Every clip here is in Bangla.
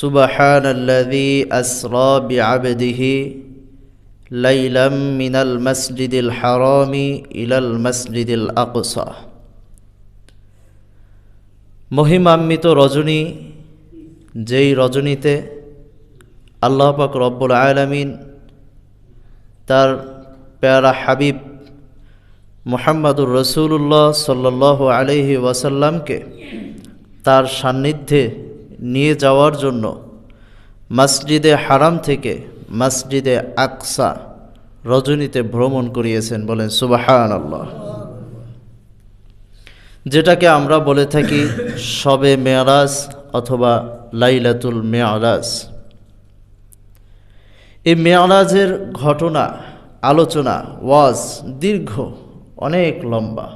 سبحان الذي أسرى بعبده ليلا من المسجد الحرام إلى المسجد الأقصى মহিমান্বিত রজনী যেই রজনীতে আল্লাহ পাক রব্বুল আলামিন তার প্যারা হাবিব মোহাম্মদুর রসুল্লাহ সাল্লাহ আলহি ওয়াসাল্লামকে তার সান্নিধ্যে নিয়ে যাওয়ার জন্য মসজিদে হারাম থেকে মসজিদে আকসা রজনীতে ভ্রমণ করিয়েছেন বলেন সুবাহান আল্লাহ যেটাকে আমরা বলে থাকি সবে মেয়ারাজ অথবা লাইলাতুল মেয়ারাজ। এই মেয়ারাজের ঘটনা, আলোচনা, ওয়াজ দীর্ঘ, অনেক লম্বা,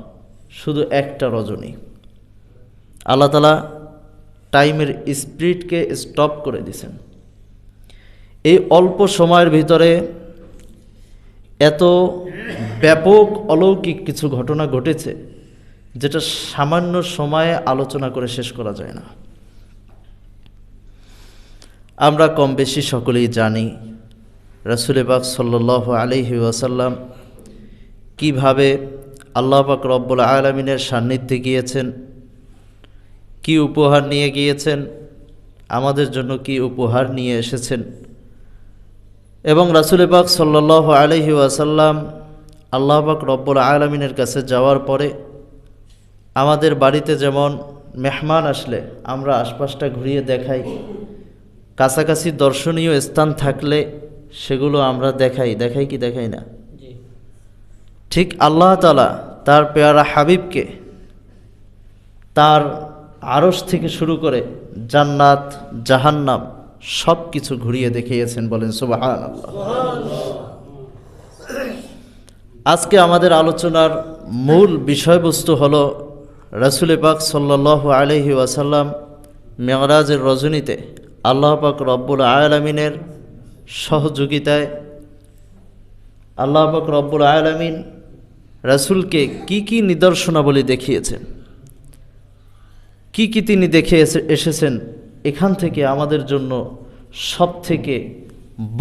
শুধু একটা রজনী। আল্লাহ টাইমের স্পিডকে স্টপ করে দিছেন এই অল্প সময়ের ভিতরে এত ব্যাপক অলৌকিক কিছু ঘটনা ঘটেছে, যেটা সামান্য সময়ে আলোচনা করে শেষ করা যায় না। আমরা কম বেশি সকলেই জানি রসুল বাক সাল্লাহ আলহি ওয়াসাল্লাম কীভাবে আল্লাহ পাক রব্বুল আলমিনের সান্নিধ্যে গিয়েছেন কি উপহার নিয়ে গিয়েছেন? আমাদের জন্য কি উপহার নিয়ে এসেছেন? এবং রাসুল পাক সাল্লাহ আলহি ওয়াসাল্লাম আল্লাহ পাক রব্বুল আলমিনের কাছে যাওয়ার পরে আমাদের বাড়িতে যেমন মেহমান আসলে আমরা আশপাশটা ঘুরিয়ে দেখাই। কাছাকাছি দর্শনীয় স্থান থাকলে সেগুলো আমরা দেখাই। দেখাই কি দেখাই না? ঠিক আল্লাহ তালা তার পেয়ারা হাবিবকে তার আড়স থেকে শুরু করে জান্নাত, জাহান্নাম সব কিছু ঘুরিয়ে দেখিয়েছেন বলেন সুবাহান আজকে আমাদের আলোচনার মূল বিষয়বস্তু হল রসুল পাক সাল্লাহ আলহি ওয়াসাল্লাম মেয়রাজের রজনীতে আল্লাহ পাক রব্বুল আয়ালামিনের সহযোগিতায় আল্লাহ পাক রব্বুল আয়ালামিন রাসুলকে কি কি নিদর্শনাবলী দেখিয়েছেন? কি কি তিনি দেখে এসেছেন? এখান থেকে আমাদের জন্য সব থেকে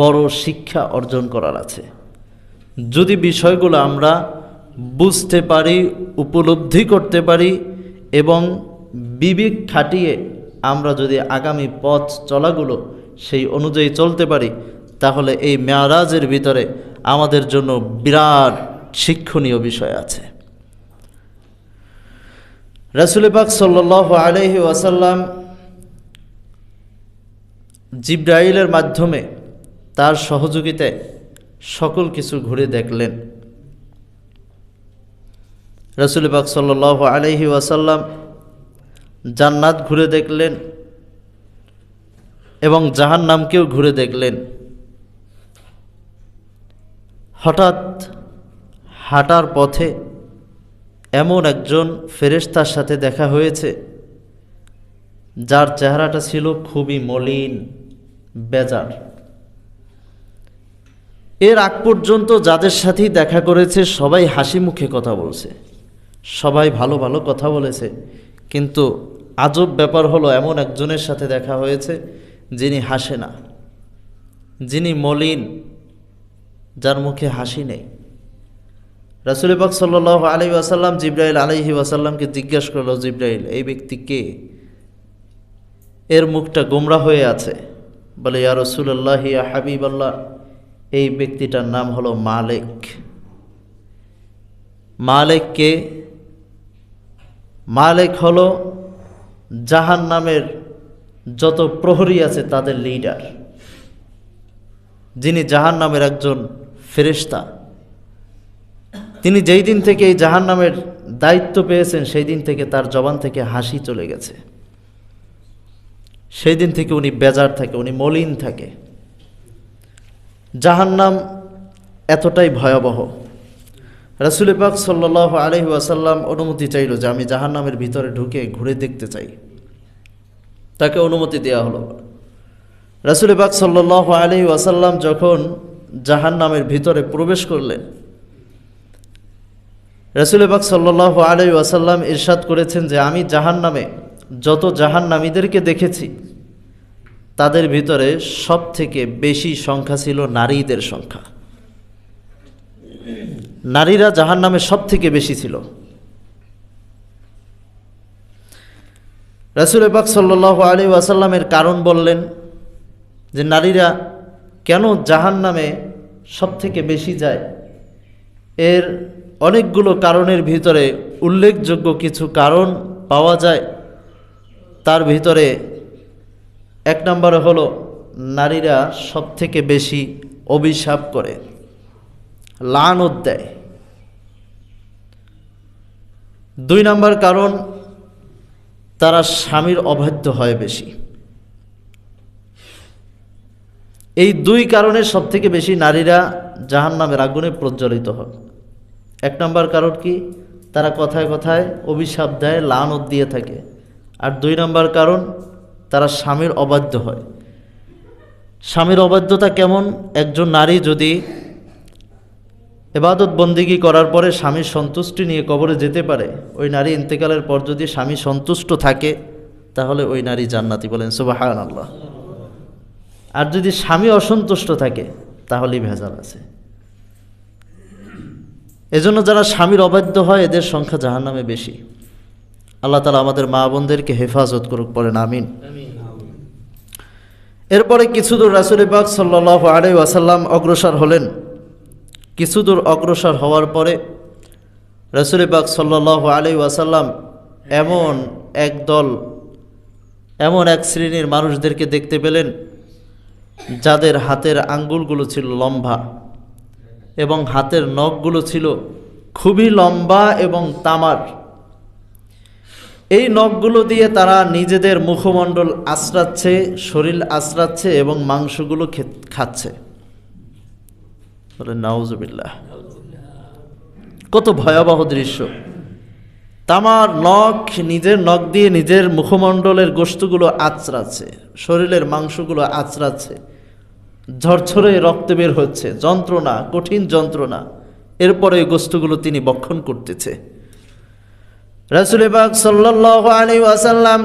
বড় শিক্ষা অর্জন করার আছে। যদি বিষয়গুলো আমরা বুঝতে পারি, উপলব্ধি করতে পারি এবং বিবেক খাটিয়ে আমরা যদি আগামী পথ চলাগুলো সেই অনুযায়ী চলতে পারি, তাহলে এই মেয়ারাজের ভিতরে আমাদের জন্য বিরাট শিক্ষণীয় বিষয় আছে। রাসুল পাক সাল্লাহ আলহি ওয়াসাল্লাম জিব্রাইলের মাধ্যমে তার সহযোগিতায় সকল কিছু ঘুরে দেখলেন। রসুল পাক সাল্লাহ আলহি ওয়াসাল্লাম জান্নাত ঘুরে দেখলেন এবং জাহান নামকেও ঘুরে দেখলেন। হঠাৎ হাঁটার পথে এমন একজন ফেরেশতার সাথে দেখা হয়েছে, যার চেহারাটা ছিল খুবই মলিন, বেজার। এর আগ পর্যন্ত যাদের সাথেই দেখা করেছে, সবাই হাসি মুখে কথা বলছে, সবাই ভালো ভালো কথা বলেছে। কিন্তু আজব ব্যাপার হলো, এমন একজনের সাথে দেখা হয়েছে যিনি হাসে না, যিনি মলিন, যার মুখে হাসি নেই। রাসুল পাক সাল্লাহ আলি ওয়াসাল্লাম জিব্রাইল আলহি ওয়াসাল্লামকে জিজ্ঞাসা করল, জিব্রাইল, এই ব্যক্তি কে? এর মুখটা গোমরা হয়ে আছে। বলে, ইয়া রসুল্লাহ ইয়া হাবিব আল্লাহ এই ব্যক্তিটার নাম হলো মালেক। মালেক কে? মালেক হলো জাহান নামের যত প্রহরী আছে তাদের লিডার যিনি জাহান নামের একজন ফেরেস্তা তিনি যেই দিন থেকে এই জাহান নামের দায়িত্ব পেয়েছেন, সেই দিন থেকে তার জবান থেকে হাসি চলে গেছে। সেই দিন থেকে উনি বেজার থাকে, উনি মলিন থাকে। জাহান্নাম এতটাই ভয়াবহ। রাসুল পাক সাল্লাহ আলহি আসাল্লাম অনুমতি চাইল যে আমি জাহান্নামের ভিতরে ঢুকে ঘুরে দেখতে চাই। তাকে অনুমতি দেওয়া হলো। রাসুল পাক সাল্লাহ আলহি আসাল্লাম যখন জাহান্নামের ভিতরে প্রবেশ করলেন রসুল পাক সাল্লাহ আলাই ওয়াসাল্লাম ইরশাদ করেছেন যে আমি জাহান নামে যত জাহান নামীদেরকে দেখেছি, তাদের ভিতরে সব থেকে বেশি সংখ্যা ছিল নারীদের সংখ্যা। নারীরা জাহান নামে সব থেকে বেশি ছিল। রাসুল পাক সাল্লাহ আলী ওয়াসাল্লামের কারণ বললেন যে নারীরা কেন জাহান নামে সব থেকে বেশি যায়? এর অনেকগুলো কারণের ভিতরে উল্লেখযোগ্য কিছু কারণ পাওয়া যায়। তার ভিতরে এক নম্বরে হলো, নারীরা সব থেকে বেশি অভিশাপ করে, লানত দেয়। দুই নম্বর কারণ, তারা স্বামীর অবাধ্য হয় বেশি। এই দুই কারণে সব থেকে বেশি নারীরা জাহান নামের আগুনে প্রজ্বলিত হয়। এক নম্বর কারণ কি? তারা কথায় কথায় অভিশাপ দেয়, লানত দিয়ে থাকে। আর দুই নম্বর কারণ, তারা স্বামীর অবাধ্য হয়। স্বামীর অবাধ্যতা কেমন? একজন নারী যদি এবাদত বন্দিগি করার পরে স্বামীর সন্তুষ্টি নিয়ে কবরে যেতে পারে, ওই নারী ইন্তেকালের পর যদি স্বামী সন্তুষ্ট থাকে, তাহলে ওই নারী জান্নাতি বলেন সুবাহান আল্লাহ আর যদি স্বামী অসন্তুষ্ট থাকে, তাহলেই ভেজাল আছে। এজন্য যারা স্বামীর অবাধ্য হয়, এদের সংখ্যা জাহান নামে বেশি। আল্লাহ তালা আমাদের মা বোনদেরকে হেফাজত করুক পড়েন আমিন। এরপরে কিছু দূর রাসুল পাক সাল্লাহ আলাই ওয়াসাল্লাম অগ্রসর হলেন। কিছু দূর অগ্রসর হওয়ার পরে রসুল পাক সাল্লাহ আলাই ওয়াসাল্লাম এমন এক দল, এমন এক শ্রেণির মানুষদেরকে দেখতে পেলেন, যাদের হাতের আঙ্গুলগুলো ছিল লম্বা। এবং হাতের নখগুলো ছিল খুবই লম্বা এবং তামার। এই নখগুলো দিয়ে তারা নিজেদের মুখমণ্ডল আশ্রাচ্ছে, শরীর আশ্রাচ্ছে এবং মাংসগুলো খাচ্ছে। বলে কত ভয়াবহ দৃশ্য। তামার নখ নিজের নখ দিয়ে নিজের মুখমণ্ডলের গোস্তগুলো আচড়াচ্ছে, শরীরের মাংসগুলো আচড়াচ্ছে। ঝরঝরে রক্ত বের হচ্ছে, যন্ত্রণা, কঠিন যন্ত্রণা। এরপরে ওই গোস্তগুলো তিনি বক্ষণ করতেছে। রাসুলেবাগ সাল্লাহ আলী ওয়াসাল্লাম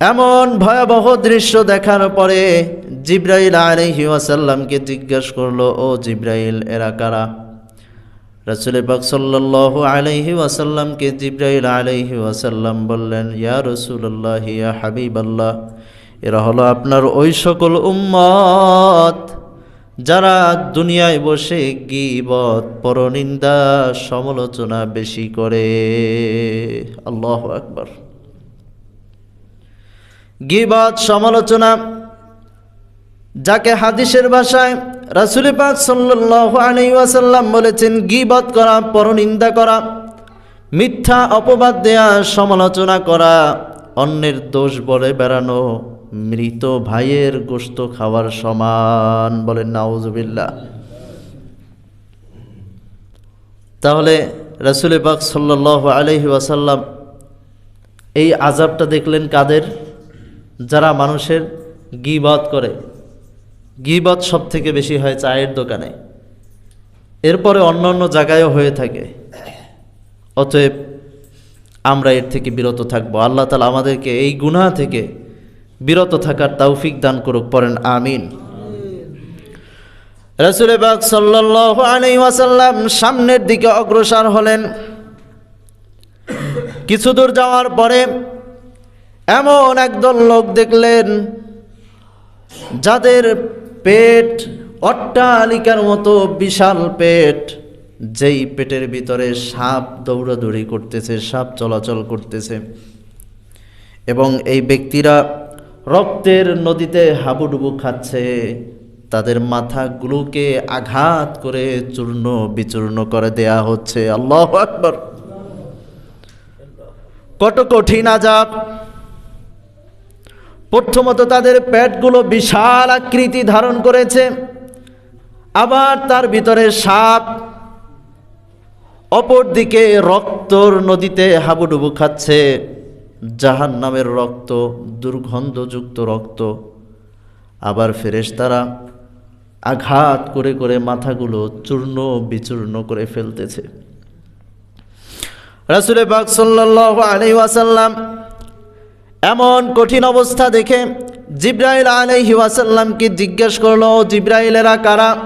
এমন ভয়াবহ দৃশ্য দেখার পরে জিব্রাইল আলহি ওয়াসাল্লামকে জিজ্ঞাসা করল, ও জিব্রাইল, এরা কারা? রাসুল পাক সাল্লাহ আলহি ওয়াসাল্লামকে জিব্রাইল আলহি ওয়াসাল্লাম বললেন, ইয়া রসুল্লাহ ইয়া হাবিব আল্লাহ এরা হলো আপনার ওই সকল উম্মত যারা দুনিয়ায় বসে গিবত, পরনিন্দা, সমালোচনা বেশি করে। আল্লাহ আকবর। গিবত, সমালোচনা যাকে হাদিসের ভাষায় রাসুল পাক আলাইসাল্লাম বলেছেন, গিবত করা, পরনিন্দা করা, মিথ্যা অপবাদ দেয়া, সমালোচনা করা, অন্যের দোষ বলে বেড়ানো মৃত ভাইয়ের গোস্ত খাওয়ার সমান বলেন নাউজবিল্লা তাহলে রাসুল পাক সাল্লাহ আলহি ওয়াসাল্লাম এই আজাবটা দেখলেন কাদের? যারা মানুষের গিবাদ করে। গিবাদ সব থেকে বেশি হয় চায়ের দোকানে। এরপরে অন্য অন্য জায়গায়ও হয়ে থাকে। অতএব আমরা এর থেকে বিরত থাকব। আল্লাহ তালা আমাদেরকে এই গুনাহ থেকে বিরত থাকার তৌফিক দান করুক, পড়েন আমিন। রসুল বাগ সাল্লাহ ওয়াসাল্লাম সামনের দিকে অগ্রসর হলেন। কিছু দূর যাওয়ার পরে এমন একদল লোক দেখলেন, যাদের পেট অট্টালিকার মতো বিশাল পেট, যেই পেটের ভিতরে সাপ দৌড়াদৌড়ি করতেছে, সাপ চলাচল করতেছে। এবং এই ব্যক্তিরা রক্তের নদীতে হাবুডুবু খাচ্ছে। তাদের মাথাগুলোকে আঘাত করে চূর্ণ বিচূর্ণ করে দেয়া হচ্ছে। আল্লাহ আকবর। কত কঠিন আজাব প্রথমত তাদের পেটগুলো বিশাল আকৃতি ধারণ করেছে। আবার তার ভিতরে সাপ, অপরদিকে রক্তর নদীতে হাবুডুবু খাচ্ছে। জাহান নামের রক্ত, দুর্গন্ধযুক্ত রক্ত। আবার ফেরেশ তারা আঘাত করে করে মাথাগুলো চূর্ণ বিচূর্ণ করে ফেলতেছে। রাসুলে বাক ওয়াসাল্লাম এমন কঠিন অবস্থা দেখে জিব্রাইল আলাইহি ওয়াসাল্লামকে জিজ্ঞেস করল, জিব্রাইলেরা কারা?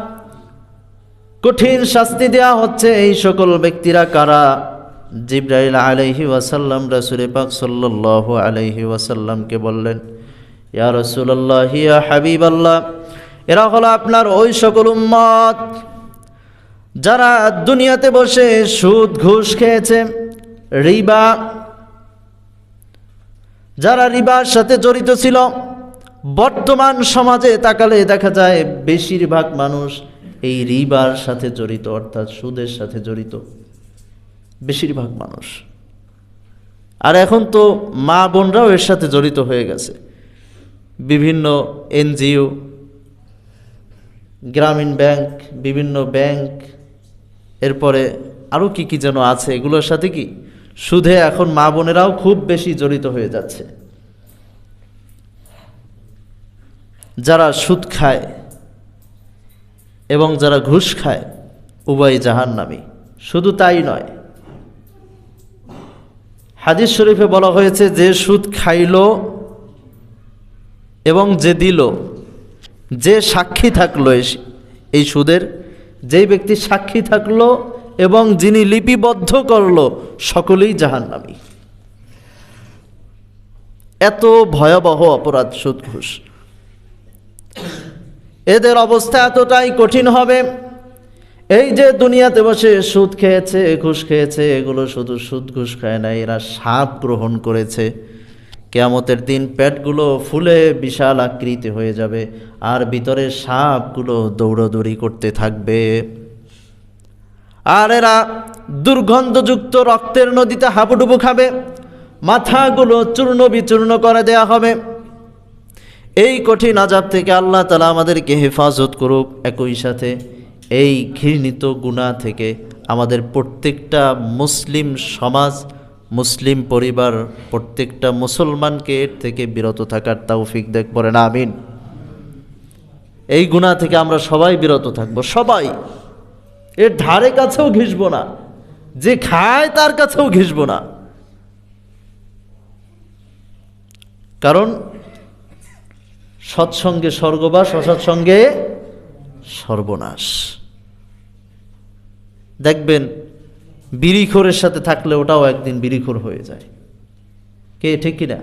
কঠিন শাস্তি দেয়া হচ্ছে এই সকল ব্যক্তিরা কারা? জিব্রাইল আলাইহি ওয়াসাল্লাম রাসুল পাক সাল্লাল্লাহু আলাইহি ওয়াসাল্লামকে বললেন, ইয়া রসুল্লাহ ইয়া হাবিবাল্লাহ, এরা হলো আপনার ওই সকল উম্মত যারা দুনিয়াতে বসে সুদ, ঘুষ খেয়েছে, রিবা, যারা রিবার সাথে জড়িত ছিল, বর্তমান সমাজে তাকালে দেখা যায় বেশিরভাগ মানুষ এই রিবার সাথে জড়িত, অর্থাৎ সুদের সাথে জড়িত। বেশিরভাগ মানুষ। আর এখন তো মা বোনরাও এর সাথে জড়িত হয়ে গেছে। বিভিন্ন এনজিও, গ্রামীণ ব্যাংক, বিভিন্ন ব্যাংক, এরপরে আরও কি কি যেন আছে, এগুলোর সাথে কি সুদে এখন মা বোনেরাও খুব বেশি জড়িত হয়ে যাচ্ছে। যারা সুদ খায় এবং যারা ঘুষ খায় উভয় জাহান নামি শুধু তাই নয় হাদিস শরীফে বলা হয়েছে, যে সুদ খাইল এবং যে দিল, যে সাক্ষী থাকল এই সুদের, যেই ব্যক্তি সাক্ষী থাকল এবং যিনি লিপিবদ্ধ করল, সকলেই জাহান্নামী। এত ভয়াবহ অপরাধ সুদ ঘুষ। এদের অবস্থা এতটাই কঠিন হবে এই যে দুনিয়াতে বসে সুদ খেয়েছে, ঘুষ খেয়েছে, এগুলো শুধু সুদ ঘুষ খায় না, এরা সাপ গ্রহণ করেছে। কেয়ামতের দিন পেটগুলো ফুলে বিশাল আকৃতি হয়ে যাবে আর ভিতরে সাপগুলো দৌড়দৌড়ি করতে থাকবে। আর এরা দুর্গন্ধযুক্ত রক্তের নদীতে হাবুডুবু খাবে, মাথাগুলো চূর্ণ বিচূর্ণ করে দেয়া হবে। এই কঠিন আজাব থেকে আল্লাহ তালা আমাদেরকে হেফাজত করুক একই সাথে। এই ঘৃণিত গুণা থেকে আমাদের প্রত্যেকটা মুসলিম সমাজ, মুসলিম পরিবার, প্রত্যেকটা মুসলমানকে এর থেকে বিরত থাকার তৌফিক দেখ পড়ে না আমিন। এই গুণা থেকে আমরা সবাই বিরত থাকব, সবাই। এর ধারে কাছেও ঘিসবো না, যে খায় তার কাছেও ঘিসবো না। কারণ, সৎসঙ্গে স্বর্গবাস, অসৎসঙ্গে সর্বনাশ। দেখবেন বিড়িখোরের সাথে থাকলে ওটাও একদিন বিড়িখোর হয়ে যায়। কে, ঠিক কিনা?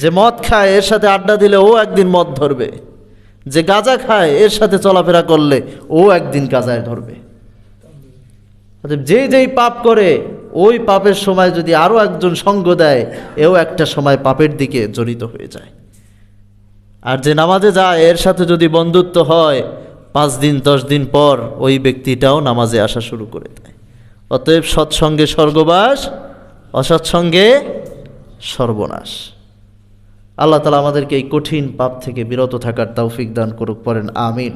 যে মদ খায়, এর সাথে আড্ডা দিলে ও একদিন মদ ধরবে। যে গাঁজা খায়, এর সাথে চলাফেরা করলে ও একদিন গাঁজায় ধরবে। যে যেই পাপ করে, ওই পাপের সময় যদি আরও একজন সঙ্গ দেয়, এও একটা সময় পাপের দিকে জড়িত হয়ে যায়। আর যে নামাজে যায়, এর সাথে যদি বন্ধুত্ব হয় পাঁচ দিন, দশ দিন পর ওই ব্যক্তিটাও নামাজে আসা শুরু করে দেয়। অতএব সৎসঙ্গে স্বর্গবাস, অসৎসঙ্গে সর্বনাশ। আল্লাহ তালা আমাদেরকে এই কঠিন পাপ থেকে বিরত থাকার তৌফিক দান করুক, পড়েন, আমিন।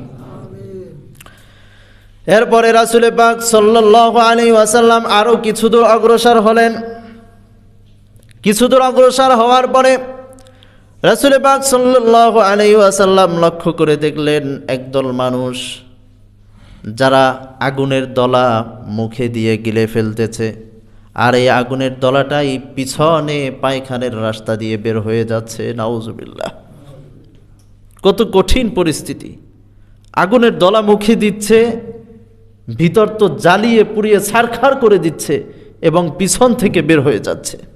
এরপরে রাসুলে পাক সাল্লাহ আলী ওয়াসাল্লাম আরও কিছু দূর অগ্রসর হলেন। কিছু দূর অগ্রসর হওয়ার পরে রাসুলে পাক সাল্লাহ আলী ওয়াসাল্লাম লক্ষ্য করে দেখলেন একদল মানুষ যারা আগুনের দলা মুখে দিয়ে গিলে ফেলতেছে। আর এই আগুনের দলাটাই পিছনে পায়খানের রাস্তা দিয়ে বের হয়ে যাচ্ছে। নাউজুবিল্লাহ। কত কঠিন পরিস্থিতি। আগুনের দলা মুখে দিচ্ছে, ভিতর তো জ্বালিয়ে পুড়িয়ে ছারখার করে দিচ্ছে এবং পিছন থেকে বের হয়ে যাচ্ছে।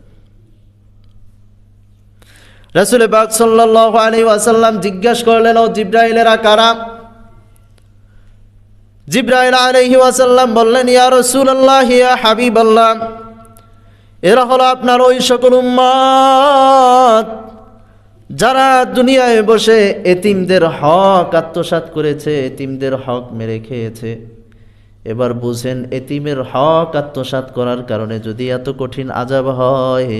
রাসুল বাগ সাল্লাহ আলী ওয়াসাল্লাম জিজ্ঞাসা করলেন, ও জিব্রাইলেরা কারা? জিব্রাইল আলহি ওয়াসাল্লাম বললেন, ইয়া রসুল্লাহ ইয়া হাবিব আল্লাহ এরা হলো আপনার ওই সকল উম্মত যারা দুনিয়ায় বসে এতিমদের হক আত্মসাৎ করেছে, এতিমদের হক মেরে খেয়েছে। এবার বুঝেন, এতিমের হক আত্মসাৎ করার কারণে যদি এত কঠিন আজাব হয়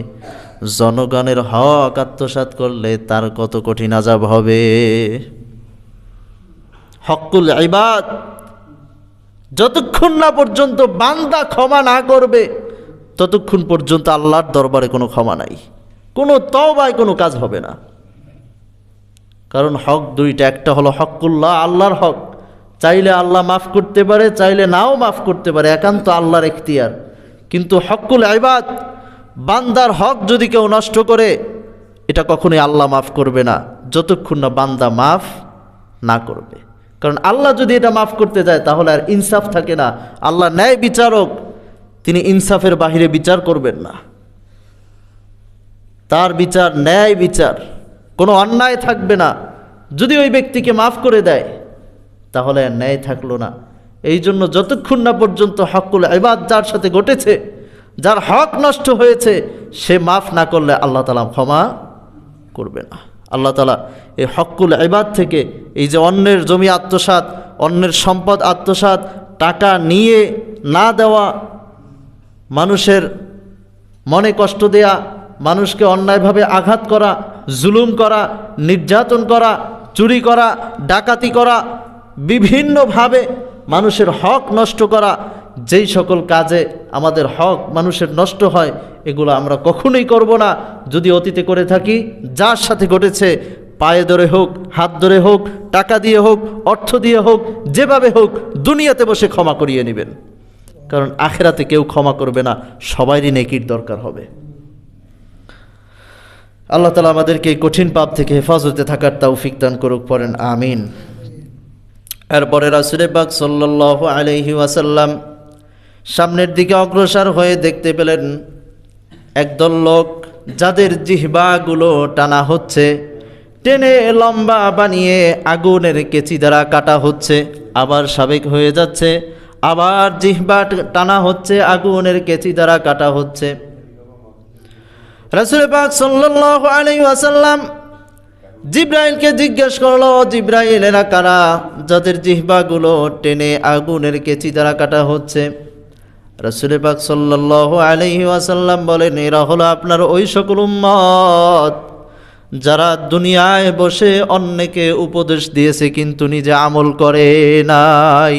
জনগণের হক আত্মসাৎ করলে তার কত কঠিন আজাব হবে? হকুল ইবাদ, যতক্ষণ না পর্যন্ত বান্দা ক্ষমা না করবে, ততক্ষণ পর্যন্ত আল্লাহর দরবারে কোনো ক্ষমা নাই। কোনো তবায় কোনো কাজ হবে না। কারণ হক দুইটা, একটা হলো হকুল্লাহ, আল্লাহর হক। চাইলে আল্লাহ মাফ করতে পারে, চাইলে নাও মাফ করতে পারে, একান্ত আল্লাহর এখতিয়ার। কিন্তু হকুল আইবাদ বান্দার হক যদি কেউ নষ্ট করে, এটা কখনোই আল্লাহ মাফ করবে না, যতক্ষণ না বান্দা মাফ না করবে। কারণ আল্লাহ যদি এটা মাফ করতে যায়, তাহলে আর ইনসাফ থাকে না। আল্লাহ ন্যায় বিচারক, তিনি ইনসাফের বাহিরে বিচার করবেন না। তার বিচার ন্যায় বিচার, কোনো অন্যায় থাকবে না। যদি ওই ব্যক্তিকে মাফ করে দেয়, তাহলে আর ন্যায় থাকল না। এই জন্য যতক্ষণ না পর্যন্ত হকুল এবার যার সাথে ঘটেছে যার হক নষ্ট হয়েছে, সে মাফ না করলে আল্লাহ তালা ক্ষমা করবে না। আল্লাহ তালা এই হকুল এবাদ থেকে এই যে অন্যের জমি আত্মসাত অন্যের সম্পদ আত্মসাত টাকা নিয়ে না দেওয়া, মানুষের মনে কষ্ট দেয়া, মানুষকে অন্যায়ভাবে আঘাত করা, জুলুম করা, নির্যাতন করা, চুরি করা, ডাকাতি করা, বিভিন্নভাবে মানুষের হক নষ্ট করা যেই সকল কাজে আমাদের হক মানুষের নষ্ট হয়, এগুলো আমরা কখনোই করব না। যদি অতীতে করে থাকি, যার সাথে ঘটেছে, পায়ে ধরে হোক, হাত ধরে হোক, টাকা দিয়ে হোক, অর্থ দিয়ে হোক, যেভাবে হোক, দুনিয়াতে বসে ক্ষমা করিয়ে নেবেন। কারণ আখেরাতে কেউ ক্ষমা করবে না সবারই নেকির দরকার হবে। আল্লাহ তালা আমাদেরকে এই কঠিন পাপ থেকে হেফাজতে থাকার তৌফিক দান করুক, পড়েন, আমিন। এরপরে রাসুলে পাক সাল্লাহ আলহি ওয়াসাল্লাম সামনের দিকে অগ্রসর হয়ে দেখতে পেলেন একদল লোক যাদের জিহবাগুলো টানা হচ্ছে। টেনে লম্বা বানিয়ে আগুনের কেচি দ্বারা কাটা হচ্ছে। আবার সাবেক হয়ে যাচ্ছে। আবার জিহবা টানা হচ্ছে, আগুনের কেচি দ্বারা কাটা হচ্ছে। রাসুল পাক আলাইহি ওয়াসাল্লাম জিব্রাইলকে জিজ্ঞেস করল জিব্রাইল, এরা কারা যাদের জিহবাগুলো টেনে আগুনের কেচি দ্বারা কাটা হচ্ছে? রাসুল পাক সাল্লাল্লাহু আলাইহি ওয়াসাল্লাম বলেন, এরা হলো আপনার ওই সকল উম্মত যারা দুনিয়ায় বসে অন্যকে উপদেশ দিয়েছে কিন্তু নিজে আমল করে নাই।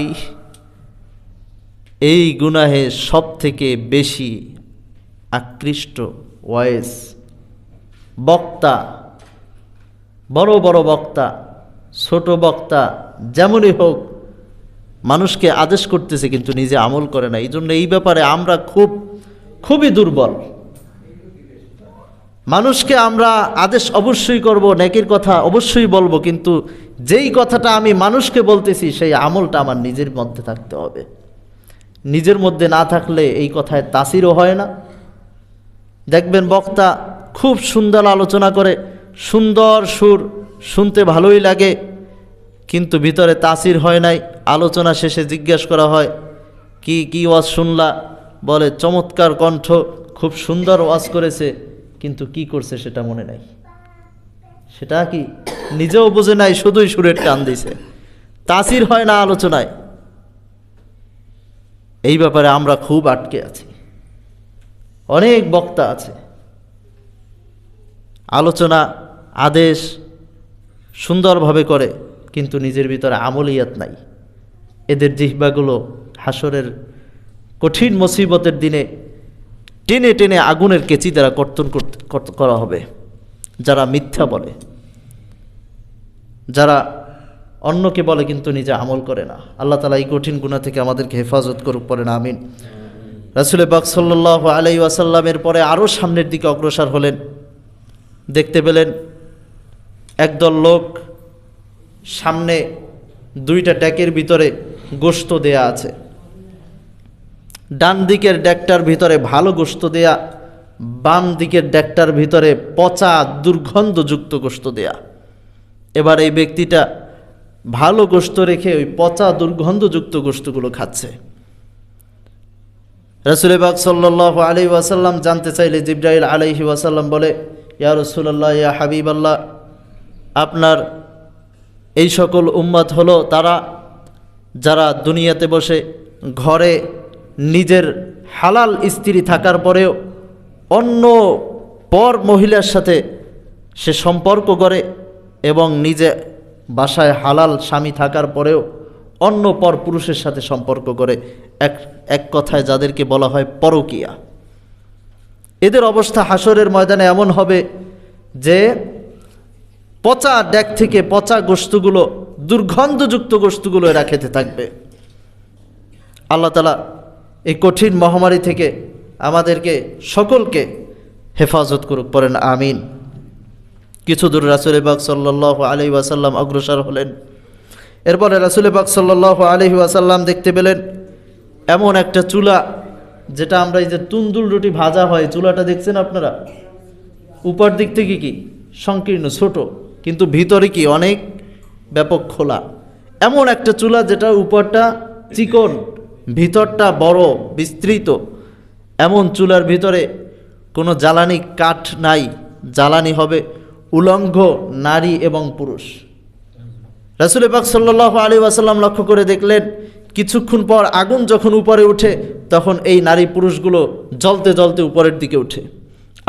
এই গুনাহে সব থেকে বেশি আকৃষ্ট ওয়েস বক্তা, বড় বড় বক্তা, ছোট বক্তা, যেমনই হোক মানুষকে আদেশ করতেছে কিন্তু নিজে আমল করে না। এই জন্য এই ব্যাপারে আমরা খুব, খুবই দুর্বল। মানুষকে আমরা আদেশ অবশ্যই করব, নেকির কথা অবশ্যই বলব, কিন্তু যেই কথাটা আমি মানুষকে বলতেছি, সেই আমলটা আমার নিজের মধ্যে থাকতে হবে। নিজের মধ্যে না থাকলে এই কথায় তাসিরও হয় না। দেখবেন বক্তা খুব সুন্দর আলোচনা করে, সুন্দর সুর, শুনতে ভালোই লাগে। কিন্তু ভিতরে তাসির হয় নাই, আলোচনা শেষে জিজ্ঞেস করা হয়, কি কি ওয়াজ শুনলা? বলে, চমৎকার কণ্ঠ, খুব সুন্দর ওয়াজ করেছে, কিন্তু কি করছে সেটা মনে নাই। সেটা কি নিজেও বুঝে নাই, শুধুই সুরের টান দিছে। তাসির হয় না আলোচনায়। এই ব্যাপারে আমরা খুব আটকে আছি। অনেক বক্তা আছে। আলোচনা, আদেশ সুন্দরভাবে করে কিন্তু নিজের ভিতরে আমলিয়াত নাই। এদের জিহ্বাগুলো হাসরের কঠিন মুসিবতের দিনে টেনে টেনে আগুনের কেচি দ্বারা কর্তন করতে করা হবে। যারা মিথ্যা বলে, যারা অন্যকে বলে কিন্তু নিজে আমল করে না। আল্লাহ তালা এই কঠিন গুণা থেকে আমাদেরকে হেফাজত করুক, পড়েন, আমিন। রাসুল বাক সাল্লাহ আলাই ওয়াসাল্লামের পরে আরও সামনের দিকে অগ্রসর হলেন। দেখতে পেলেন একদল লোক সামনে দুইটা ডেকের ভিতরে গোস্ত দেয়া আছে। ডান দিকের ডেকটার ভিতরে ভালো গোস্ত দেয়া, বাম দিকের ডেকটার ভিতরে পচা দুর্গন্ধযুক্ত গোস্ত দেয়া। এবার এই ব্যক্তিটা ভালো গোস্ত রেখে ওই পচা দুর্গন্ধযুক্ত গোস্তগুলো খাচ্ছে। রসুল বাক সাল্লাহ আলি ওয়াসাল্লাম জানতে চাইলে জিব্রাইল আলাইহি ওয়াসাল্লাম বলে, ইয়া রসুল্লাহ ইয়া হাবিব আল্লাহ আপনার এই সকল উম্মত হলো তারা যারা দুনিয়াতে বসে ঘরে নিজের হালাল স্ত্রী থাকার পরেও অন্য পর মহিলার সাথে সে সম্পর্ক করে এবং নিজে বাসায় হালাল স্বামী থাকার পরেও অন্য পর পুরুষের সাথে সম্পর্ক করে। এক এক কথায় যাদেরকে বলা হয় পরকিয়া। এদের অবস্থা হাসরের ময়দানে এমন হবে যে পচা ডেক থেকে পচা গোস্তগুলো দুর্গন্ধযুক্ত গোস্তগুলো এরা খেতে থাকবে। আল্লাহ তালা এই কঠিন মহামারী থেকে আমাদেরকে সকলকে হেফাজত করুক, পড়েন আমিন। কিছু দূর রাসুল বাগ সাল্লাহ আলি ওয়াসাল্লাম অগ্রসর হলেন। এরপরে রাসুল বাগ সাল্লাহ আলহি ওয়াসাল্লাম দেখতে পেলেন, এমন একটা চুলা, যেটা আমরা এই যে তুন্দুল রুটি ভাজা হয়, চুলাটা দেখছেন আপনারা? উপর দিক থেকে কি? সংকীর্ণ, ছোট। কিন্তু ভিতরে কি অনেক ব্যাপক খোলা? এমন একটা চুলা যেটা উপরটা চিকন, ভিতরটা বড়, বিস্তৃত। এমন চুলার ভিতরে কোনো জ্বালানি কাঠ নাই, জ্বালানি হবে উলঙ্ঘ নারী এবং পুরুষ। রাসুল পাক সাল্লাহ আলী ওয়াসাল্লাম লক্ষ্য করে দেখলেন, কিছুক্ষণ পর আগুন যখন উপরে উঠে, তখন এই নারী পুরুষগুলো জ্বলতে জ্বলতে উপরের দিকে উঠে।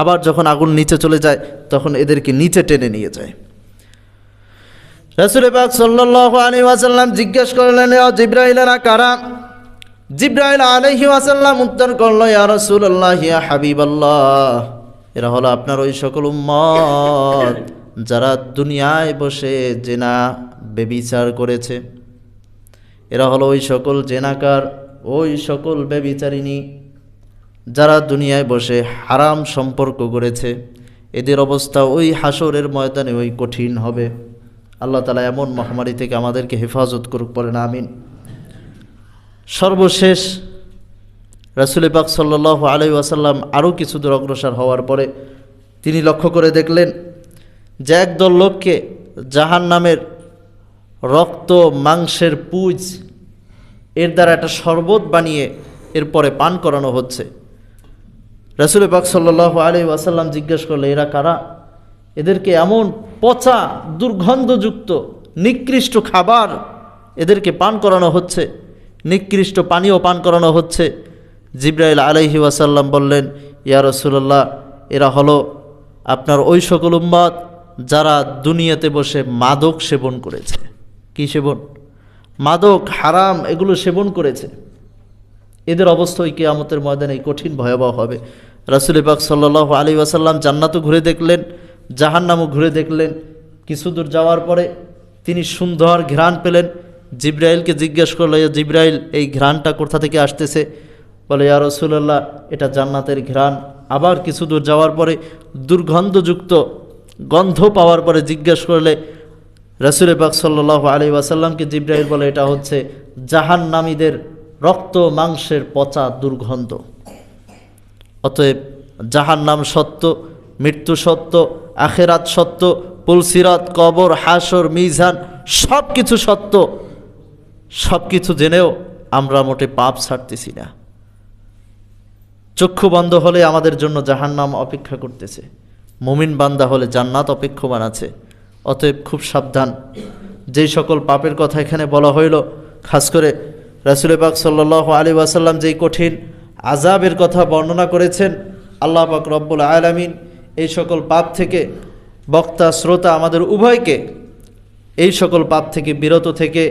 আবার যখন আগুন নিচে চলে যায়, তখন এদেরকে নিচে টেনে নিয়ে যায়। রাসুল পাক সাল্লাহ আলী ওয়াসাল্লাম জিজ্ঞেস করলেন "ও জিব্রাইলেরা কারা? জিব্রাইল আলহি ওয়াসাল্লাম উত্তর করল, ইয়া রাসূলুল্লাহ, ইয়া হাবিবাল্লাহ। এরা হলো আপনার ওই সকল উম্মত যারা দুনিয়ায় বসে জেনা বেবিচার করেছে। এরা হলো ওই সকল জেনাকার, ওই সকল বেবিচারিণী যারা দুনিয়ায় বসে হারাম সম্পর্ক করেছে। এদের অবস্থা ওই হাসরের ময়দানে ওই কঠিন হবে। আল্লাহ তালা এমন মহামারী থেকে আমাদেরকে হেফাজত করুক পড়েন আমিন। সর্বশেষ রাসুল পাক সাল্লাহ আলাই ওয়াসাল্লাম আরও কিছু দূর অগ্রসর হওয়ার পরে তিনি লক্ষ্য করে দেখলেন যে একদল লোককে জাহান নামের রক্ত, মাংসের পুজ এর দ্বারা একটা শরবত বানিয়ে এরপরে পান করানো হচ্ছে। রাসুল পাক সাল্লাহ আলী ওয়াসাল্লাম জিজ্ঞেস করলে এরা কারা? এদেরকে এমন পচা, দুর্গন্ধযুক্ত, নিকৃষ্ট খাবার এদেরকে পান করানো হচ্ছে। নিকৃষ্ট পানীয় পান করানো হচ্ছে। জিব্রাইল আলাইহি ওয়াসাল্লাম বললেন, ইয়া রসুল্লাহ এরা হলো আপনার ওই সকল উম্মাদ যারা দুনিয়াতে বসে মাদক সেবন করেছে। কি সেবন? মাদক, হারাম, এগুলো সেবন করেছে। এদের অবস্থা ওই কেয়ামতের ময়দানে কঠিন, ভয়াবহ হবে। রাসুল পাক সাল্লাহ আলী ওয়াসাল্লাম জান্নাতও ঘুরে দেখলেন। জাহান্নামও ঘুরে দেখলেন। কিছু দূর যাওয়ার পরে তিনি সুন্দর ঘ্রাণ পেলেন। জিব্রাইলকে জিজ্ঞেস করল "ইয়া জিব্রাইল, এই ঘ্রাণটা কোথা থেকে আসতেছে? বলে, ইয়া রসুল্লাহ এটা জান্নাতের ঘ্রাণ। আবার কিছু দূর যাওয়ার পরে দুর্গন্ধযুক্ত গন্ধ পাওয়ার পরে জিজ্ঞেস করলে, রসুল পাক সাল্লাহ আলী ওয়াসাল্লামকে জিব্রাইল বলে, এটা হচ্ছে জাহান্নামীদের রক্ত মাংসের পচা দুর্গন্ধ। অতএব জাহান্নাম সত্য, মৃত্যু সত্য আখেরাত সত্য, পুলসিরাত, কবর হাসর মিজান সব কিছু সত্য। সব কিছু জেনেও আমরা মোটে পাপ ছাড়তেছি না। চক্ষু বন্ধ হলে আমাদের জন্য জাহান্নাম অপেক্ষা করতেছে। মুমিন বান্দা হলে জান্নাত অপেক্ষমান আছে। অতএব খুব সাবধান। যেই সকল পাপের কথা এখানে বলা হইল, খাস করে রাসুল পাক আলী ওয়াসাল্লাম যেই কঠিন আজাবের কথা বর্ণনা করেছেন, আল্লাহ পাক রব্বুল আলামিন এই সকল পাপ থেকে বক্তা, শ্রোতা আমাদের উভয়কে এই সকল পাপ থেকে বিরত থেকে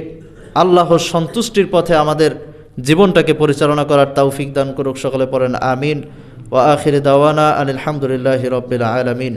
আল্লাহর সন্তুষ্টির পথে আমাদের জীবনটাকে পরিচালনা করার তাওফিক দান করুক। সকলে পড়েন আমিন। ও আখির দাওয়ানা আনিল রবিল আলামিন।